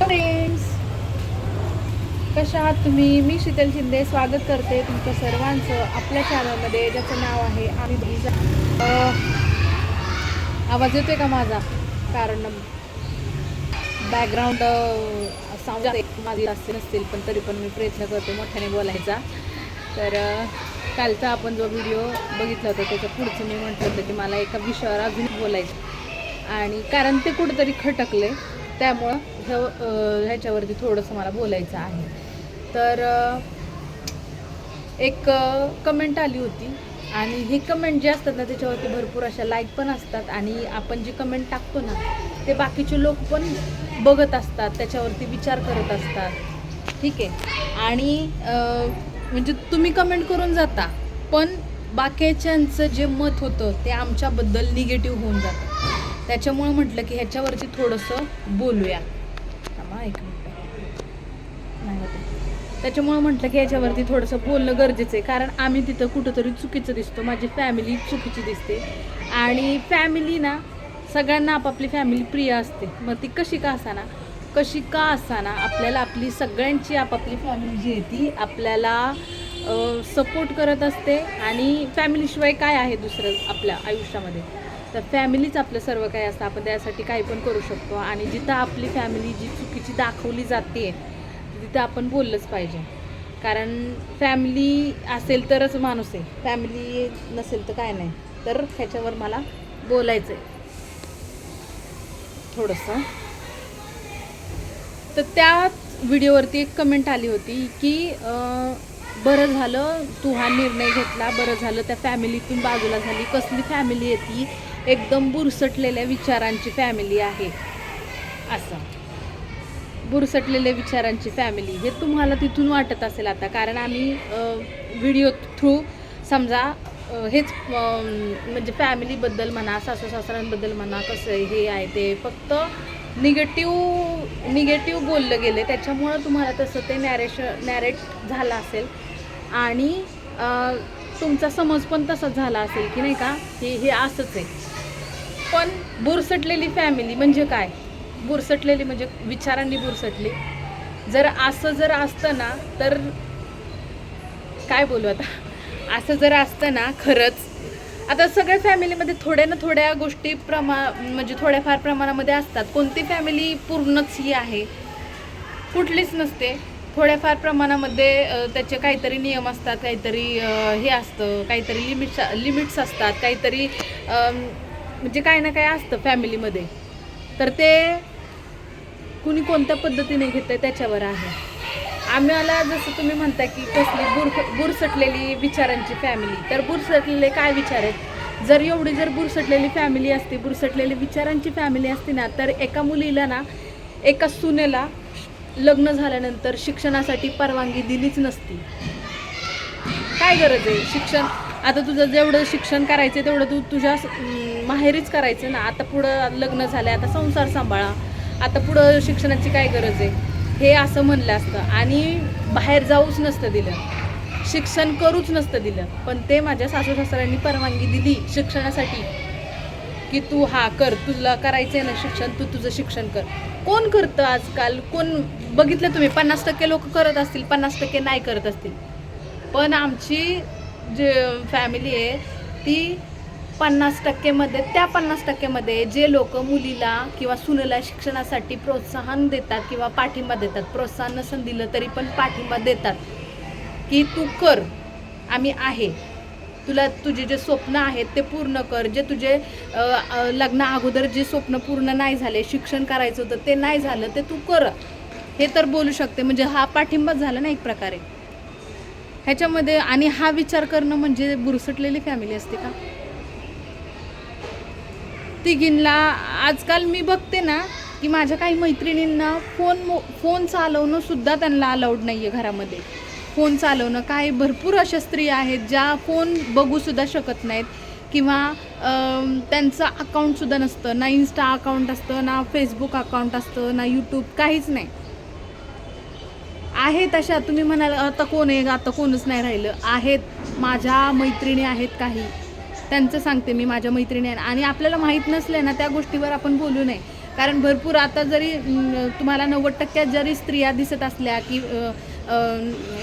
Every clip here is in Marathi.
फ्रेंड्स कशा आहात तुम्ही? मी शीतल शिंदे. स्वागत करते तुमचं सर्वांचं आपल्या चॅनलमध्ये ज्याचं नाव आहे आम्ही बहिजा आवाज येतोय का माझा? कारण बॅकग्राऊंड साऊंड माझी असते नसतील पण तरी पण मी प्रयत्न करते मोठ्याने बोलायचा. तर कालचा आपण जो व्हिडिओ बघितला होता त्याच्या पुढचं मी म्हटलं होतं की मला एका विषयावर अजून बोलायचं. आणि कारण ते कुठंतरी खटकले त्यामुळं ह्या ह्याच्यावरती थोडंसं मला बोलायचं आहे. तर एक कमेंट आली होती आणि ही कमेंट जी असतात ना त्याच्यावरती भरपूर अशा लाईक पण असतात आणि आपण जी कमेंट टाकतो ना ते बाकीचे लोक पण बघत असतात त्याच्यावरती विचार करत असतात. ठीक आहे? आणि म्हणजे तुम्ही कमेंट करून जाता पण बाकीच्यांचं जे मत होतं ते आमच्याबद्दल निगेटिव्ह होऊन जातं. त्याच्यामुळं म्हटलं की ह्याच्यावरती थोडंसं बोलूया थांबा एक मिनिट नाही होत आहे. त्याच्यामुळं म्हटलं की याच्यावरती थोडंसं बोलणं गरजेचं आहे. कारण आम्ही तिथं कुठंतरी चुकीचं दिसतो. माझी फॅमिली चुकीची दिसते. आणि फॅमिली ना सगळ्यांना आपापली फॅमिली प्रिय असते. मग ती कशी का असाना? कशी का असाना? आपल्याला आपली सगळ्यांची आपापली फॅमिली जी आहे ती आपल्याला सपोर्ट करत असते. आणि फॅमिलीशिवाय काय आहे दुसरं आपल्या आयुष्यामध्ये? तर फॅमिलीच आपलं सर्व काही असतं. आपण त्यासाठी काही पण करू शकतो. आणि जिथं आपली फॅमिली जी चुकीची दाखवली जाते तिथं आपण बोललंच पाहिजे. कारण फॅमिली असेल तरच माणूस आहे. फॅमिली नसेल तर काय नाही. तर ह्याच्यावर मला बोलायचं आहे थोडंसं. तर त्या व्हिडिओवरती एक कमेंट आली होती की बरं झालं तू हा निर्णय घेतला बरं झालं त्या फॅमिलीतून बाजूला झाली. कसली फॅमिली आहे ती? एकदम बुरसटलेल्या विचारांची फॅमिली आहे. असं. बुरसटलेल्या विचारांची फॅमिली हे तुम्हाला तिथून वाटत असेल आता कारण आम्ही व्हिडिओ थ्रू समजा हेच म्हणजे फॅमिलीबद्दल म्हणा सासू सासऱ्यांबद्दल म्हणा कसं आहे हे आहे ते फक्त निगेटिव्ह निगेटिव्ह बोललं गेलं त्याच्यामुळं तुम्हाला तसं ते नॅरेश नॅरेट झालं असेल. आणि तुमचा समज पण तसाच झाला असेल की नाही का? हे हे असंच आहे. पण बुरसटलेली फॅमिली म्हणजे काय? बुरसटलेली म्हणजे विचारांनी बुरसटली. जर असं जर असतं ना तर काय बोलू आता? असं जर असतं ना खरंच आता सगळ्या फॅमिलीमध्ये थोड्या ना थोड्या गोष्टी प्रमा म्हणजे थोड्याफार प्रमाणामध्ये असतात. कोणती फॅमिली पूर्णच ही आहे? कुठलीच नसते. थोड्याफार प्रमाणामध्ये त्याचे काहीतरी नियम असतात काहीतरी हे असतं काहीतरी लिमिट्स लिमिट्स असतात काहीतरी म्हणजे काय ना काही असतं फॅमिलीमध्ये. तर ते कुणी कोणत्या पद्धतीने घेतं त्याच्यावर आहे. आम्हाला जसं तुम्ही म्हणता की कसली बुर बुरसटलेली विचारांची फॅमिली तर बुरसटलेले काय विचार आहेत? जर एवढी जर बुरसटलेली फॅमिली असते बुरसटलेली विचारांची फॅमिली असते ना तर एका मुलीला ना एका सुनेला लग्न झाल्यानंतर शिक्षणासाठी परवानगी दिलीच नसती. काय गरज आहे शिक्षण? आता तुझं जेवढं शिक्षण करायचं तेवढं तू तुझ्या माहेरीच करायचं ना. आता पुढं लग्न झालं आता संसार सांभाळा. आता पुढं शिक्षणाची काय गरज आहे? हे असं म्हणलं असतं. आणि बाहेर जाऊच नसतं दिलं. शिक्षण करूच नसतं दिलं. पण ते माझ्या सासू सासऱ्यांनी परवानगी दिली शिक्षणासाठी. की तू हा कर तुला आहे ना शिक्षण तू तुझं शिक्षण कर. कोण करतं आजकाल? कोण बघितलं तुम्ही? पन्नास टक्के लोक करत असतील पन्नास टक्के नाही करत असतील. पण आमची जे फॅमिली आहे ती पन्नास टक्केमध्ये त्या पन्नास टक्केमध्ये जे लोक मुलीला किंवा सुनेला शिक्षणासाठी प्रोत्साहन देतात किंवा पाठिंबा देतात प्रोत्साहन नसून दिलं तरी पण पाठिंबा देतात की तू कर आम्ही आहे. तुला तुझे जे स्वप्न आहेत ते पूर्ण कर. जे तुझे लग्न लग्ना अगोदर जे स्वप्न पूर्ण नाही झाले शिक्षण करायचं होतं ते नाही झालं ते तू कर. हे तर बोलू शकते. म्हणजे हा पाठिंबाच झाला ना एक प्रकारे. ह्याच्यामध्ये आणि हा विचार करणं म्हणजे बुरसटलेली फॅमिली असते का? तिघींना आजकाल मी बघते ना की माझ्या काही मैत्रिणींना फोन मो फोन चालवणं सुद्धा त्यांना अलाउड नाही आहे घरामध्ये. फोन चालवणं काही भरपूर अशा स्त्रिया आहेत ज्या फोन बघूसुद्धा शकत नाहीत. किंवा त्यांचं अकाउंटसुद्धा नसतं ना इन्स्टा अकाउंट असतं ना फेसबुक अकाउंट असतं ना यूट्यूब काहीच नाही. आहेत अशा तुम्ही म्हणाल आता कोण आहे? आता कोणच नाही राहिलं. आहेत माझ्या मैत्रिणी आहेत काही. त्यांचं सांगते मी माझ्या मैत्रिणी आहे. आणि आपल्याला माहीत नसलं ना त्या गोष्टीवर आपण बोलू नये. कारण भरपूर आता जरी तुम्हाला नव्वद टक्क्यात जरी स्त्रिया दिसत असल्या की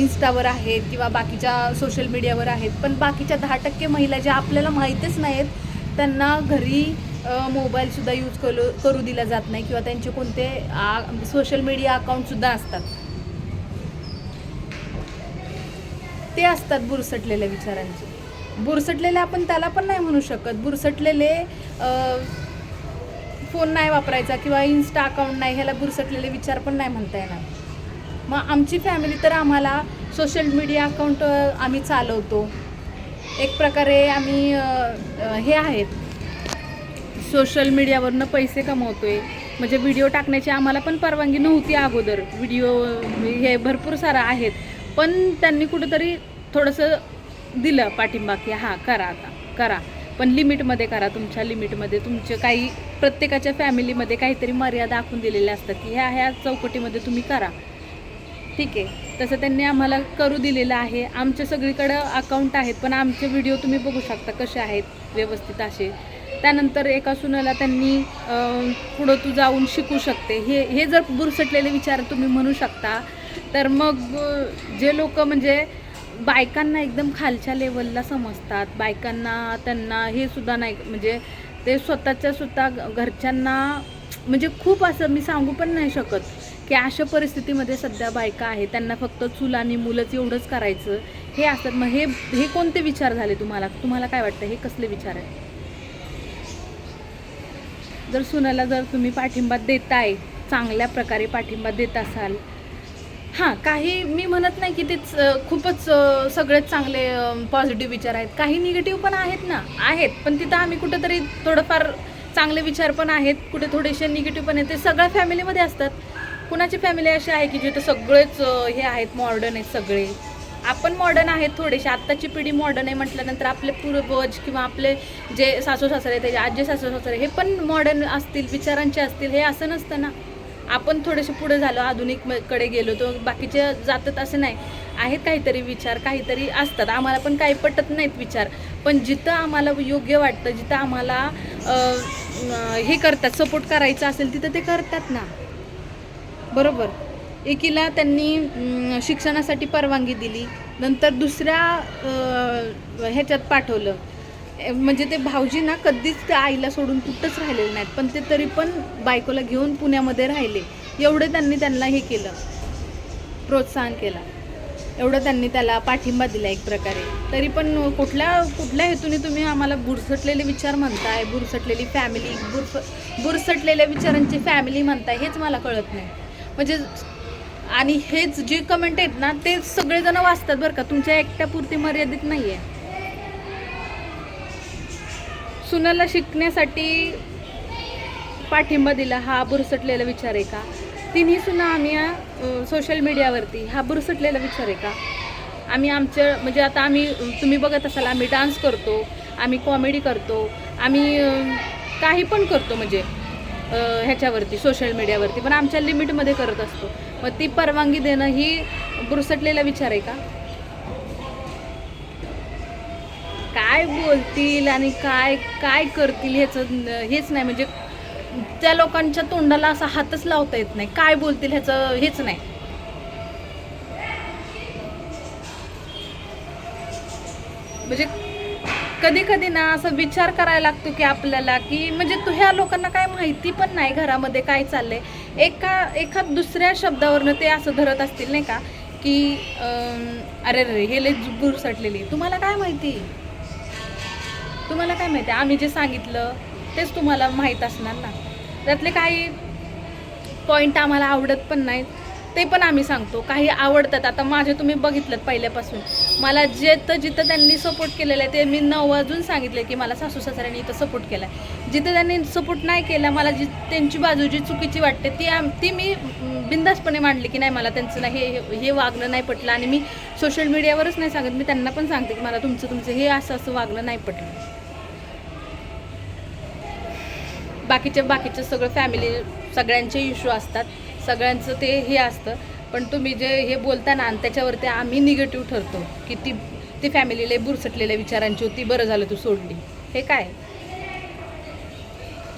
इन्स्टावर आहेत किंवा बाकीच्या सोशल मीडियावर आहेत पण बाकीच्या दहा टक्के महिला ज्या आपल्याला माहीतच नाहीत त्यांना घरी मोबाईलसुद्धा यूज करू करू दिला जात नाही किंवा त्यांचे कोणते सोशल मीडिया अकाउंटसुद्धा असतात. ते असतात बुरसटलेल्या विचारांचे. बुरसटलेले आपण त्याला पण नाही म्हणू शकत. बुरसटलेले फोन नाही वापरायचा किंवा इन्स्टा अकाउंट नाही ह्याला बुरसटलेले विचार पण नाही म्हणता येणार. मग आमची फॅमिली तर आम्हाला सोशल मीडिया अकाउंट आम्ही चालवतो. एक प्रकारे आम्ही हे आहेत. सोशल मीडियावरनं पैसे कमवतो आहे म्हणजे व्हिडिओ टाकण्याची आम्हाला पण परवानगी नव्हती अगोदर. व्हिडिओ हे भरपूर सारं आहेत. पण त्यांनी कुठंतरी थोडंसं दिलं पाठिंबा की हां करा आता करा. पण लिमिटमध्ये करा तुमच्या लिमिटमध्ये तुमचे काही प्रत्येकाच्या फॅमिलीमध्ये काहीतरी मर्यादा आखून दिलेल्या असतात की ह्या ह्या चौकटीमध्ये तुम्ही करा. ठीक आहे. तसं त्यांनी आम्हाला करू दिलेलं आहे. आमच्या सगळीकडं अकाउंट आहेत पण आमचे व्हिडिओ तुम्ही बघू शकता कसे आहेत व्यवस्थित असे. त्यानंतर एका सुनाला त्यांनी पुढं तू जाऊन शिकू शकते. हे हे जर बुरसटलेले विचार तुम्ही म्हणू शकता तर मग जे लोक म्हणजे बायकांना एकदम खालच्या लेवलला समजतात. बायकांना त्यांना हे सुद्धा नाही म्हणजे ते स्वतःच्या सुद्धा घरच्यांना म्हणजे खूप असं मी सांगू पण नाही शकत की अशा परिस्थितीमध्ये सध्या बायका आहेत. त्यांना फक्त चूल आणि मुलंच एवढंच करायचं. हे असतात. मग हे हे कोणते विचार झाले तुम्हाला? तुम्हाला काय वाटतं? हे कसले विचार आहेत? जर सुनाला जर तुम्ही पाठिंबा देताय चांगल्या प्रकारे पाठिंबा देत असाल हां काही मी म्हणत नाही की तेच खूपच सगळेच चांगले पॉझिटिव्ह विचार आहेत. काही निगेटिव्ह पण आहेत ना? आहेत. पण तिथं आम्ही कुठंतरी थोडंफार चांगले विचार पण आहेत. कुठे थोडेसे निगेटिव्ह पण आहेत. ते सगळ्या फॅमिलीमध्ये असतात. कुणाची फॅमिली अशी आहे की जिथं सगळेच हे आहेत मॉडर्न आहेत सगळे? आपण मॉडर्न आहेत थोडेसे. आत्ताची पिढी मॉडर्न आहे म्हटल्यानंतर आपले पूर्वज किंवा आपले जे सासू सासरे त्याचे आजी सासू सासरे हे पण मॉडर्न असतील विचारांचे असतील हे असं नसतं ना? आपण थोडेसे पुढे झालो आधुनिककडे गेलो तर बाकीचे जातात असं नाही. आहेत काहीतरी विचार काहीतरी असतात. आम्हाला पण काही पटत नाहीत विचार. पण जिथं आम्हाला योग्य वाटतं जिथं आम्हाला हे करतात सपोर्ट करायचं असेल तिथं ते करतात ना. बरोबर. एकीला त्यांनी शिक्षणासाठी परवानगी दिली. नंतर दुसऱ्या ह्याच्यात पाठवलं. म्हणजे ते भाऊजी ना कधीच त्या आईला सोडून कुठंच राहिलेले नाहीत. पण ते तरी पण बायकोला घेऊन पुण्यामध्ये राहिले. एवढे त्यांनी त्यांना हे केलं. प्रोत्साहन केलं. एवढं त्यांनी त्याला पाठिंबा दिला एक प्रकारे. तरी पण कुठल्या कुठल्या हेतूने तुम्ही आम्हाला बुरसटलेले विचार म्हणताय? बुरसटलेली फॅमिली बुरफ बुरसटलेल्या विचारांची फॅमिली म्हणताय हेच मला कळत नाही. म्हणजे आणि हेच जे कमेंट आहेत ना ते सगळेजण वाचतात बरं का. तुमच्या एकट्यापुरती मर्यादित नाही आहे सुनाला शिकण्यासाठी पाठिंबा दिला हा बुरसटलेला विचार आहे का? तिन्ही सुना आम्ही सोशल मीडियावरती हा बुरसटलेला विचार आहे का? आम्ही आमच्या म्हणजे आता आम्ही तुम्ही बघत असाल आम्ही डान्स करतो आम्ही कॉमेडी करतो आम्ही काही पण करतो म्हणजे ह्याच्यावरती सोशल मीडियावरती पण आमच्या लिमिटमध्ये करत असतो. मग ती परवानगी देणं ही बुरसटलेला विचार आहे का? काय बोलतील आणि काय काय करतील ह्याचं हेच नाही. म्हणजे त्या लोकांच्या तोंडाला असा हातच लावता येत नाही. काय बोलतील ह्याचं हेच नाही. म्हणजे कधी कधी ना असं विचार करायला लागतो की आपल्याला की म्हणजे तू ह्या लोकांना काय माहिती पण नाही घरामध्ये काय चाललंय. एका एका दुसऱ्या शब्दावरनं ते असं धरत असतील नाही का? की अरे रे हे लय बुरसटलेली तुम्हाला काय माहिती? तुम्हाला काय माहिती? आम्ही जे सांगितलं तेच तुम्हाला माहीत असणार ना. त्यातले काही पॉईंट आम्हाला आवडत पण नाहीत. ते पण आम्ही सांगतो. काही आवडतात. आता माझे तुम्ही बघितलं पहिल्यापासून. मला जे तर जिथं त्यांनी सपोर्ट केलेलं आहे ते मी नवाजून सांगितलं की मला सासू सासऱ्यांनी इथं सपोर्ट केला आहे जिथं त्यांनी सपोर्ट नाही केला मला जी त्यांची बाजू जी चुकीची वाटते ती आम ती मी बिंदासपणे बिनधास्तपणे मांडली की नाही मला त्यांचं नाही हे हे- हे वागणं नाही पटलं. आणि मी सोशल मीडियावरच नाही सांगत. मी त्यांना पण सांगते की मला तुमचं तुमचं हे असं असं वागणं नाही पटलं. बाकीचे बाकीचे सगळं फॅमिली सगळ्यांचे इश्यू असतात. सगळ्यांचं ते हे असतं. पण तुम्ही जे हे बोलता ना आणि त्याच्यावरती आम्ही निगेटिव्ह ठरतो की ती ती फॅमिलीला बुरसटलेल्या विचारांची होती बरं झालं तू सोडली. हे काय?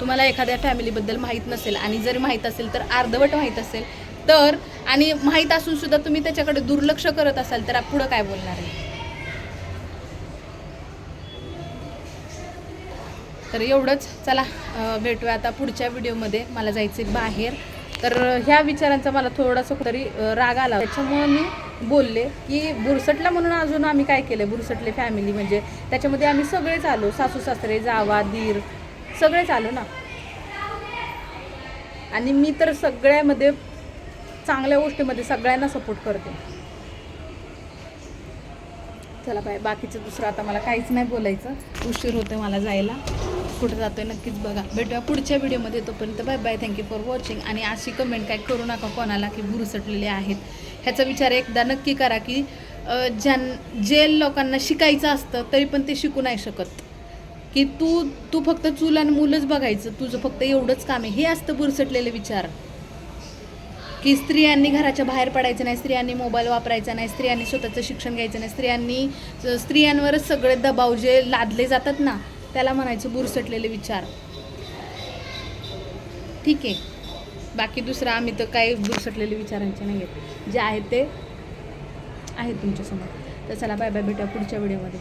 तुम्हाला एखाद्या फॅमिलीबद्दल माहीत नसेल आणि जर माहीत असेल तर अर्धवट माहीत असेल तर आणि माहीत असून सुद्धा तुम्ही त्याच्याकडे दुर्लक्ष करत असाल तर पुढं काय बोलणार आहे? तर एवढंच. चला भेटूया आता पुढच्या व्हिडिओमध्ये. मला जायचं आहे बाहेर. तर ह्या विचारांचा मला थोडासा तरी राग आला. त्याच्यामुळं मी बोलले की बुरसटला म्हणून अजून आम्ही काय केलं बुरसटले फॅमिली म्हणजे त्याच्यामध्ये आम्ही सगळेच आलो. सासू सासरे जावा दीर सगळेच आलो ना. आणि मी तर सगळ्यामध्ये चांगल्या गोष्टीमध्ये सगळ्यांना सपोर्ट करते. चला बाय. बाकीचं दुसरं आता मला काहीच नाही बोलायचं. उशीर होते मला जायला. कुठं आहे नक्कीच बघा. भेटूया पुढच्या व्हिडिओमध्ये. तोपर्यंत bye bye thank you for watching आणि अशी कमेंट काय करू नका कोणाला की बुरसटलेले आहेत. ह्याचा विचार एकदा नक्की करा की ज्यां जे लोकांना शिकायचं असतं तरी पण ते शिकू नाही शकत. की तू तू फक्त चूल आणि मुलंच बघायचं. तुझं फक्त एवढंच काम आहे. हे असतं बुरसटलेले विचार. की स्त्रियांनी घराच्या बाहेर पडायचं नाही स्त्रियांनी मोबाईल वापरायचा नाही स्त्रियांनी स्वतःचं शिक्षण घ्यायचं नाही स्त्रियांनी स्त्रियांवरच सगळे दबाव जे लादले जातात ना त्याला म्हणायचं बुरसटलेले विचार. ठीक आहे. बाकी दुसरं आम्ही तर काही बुरसटलेले विचारांचे नाही आहेत. जे आहेत ते आहेत तुमच्यासमोर. तर चला बाय बाय भेटूया पुढच्या व्हिडिओमध्ये.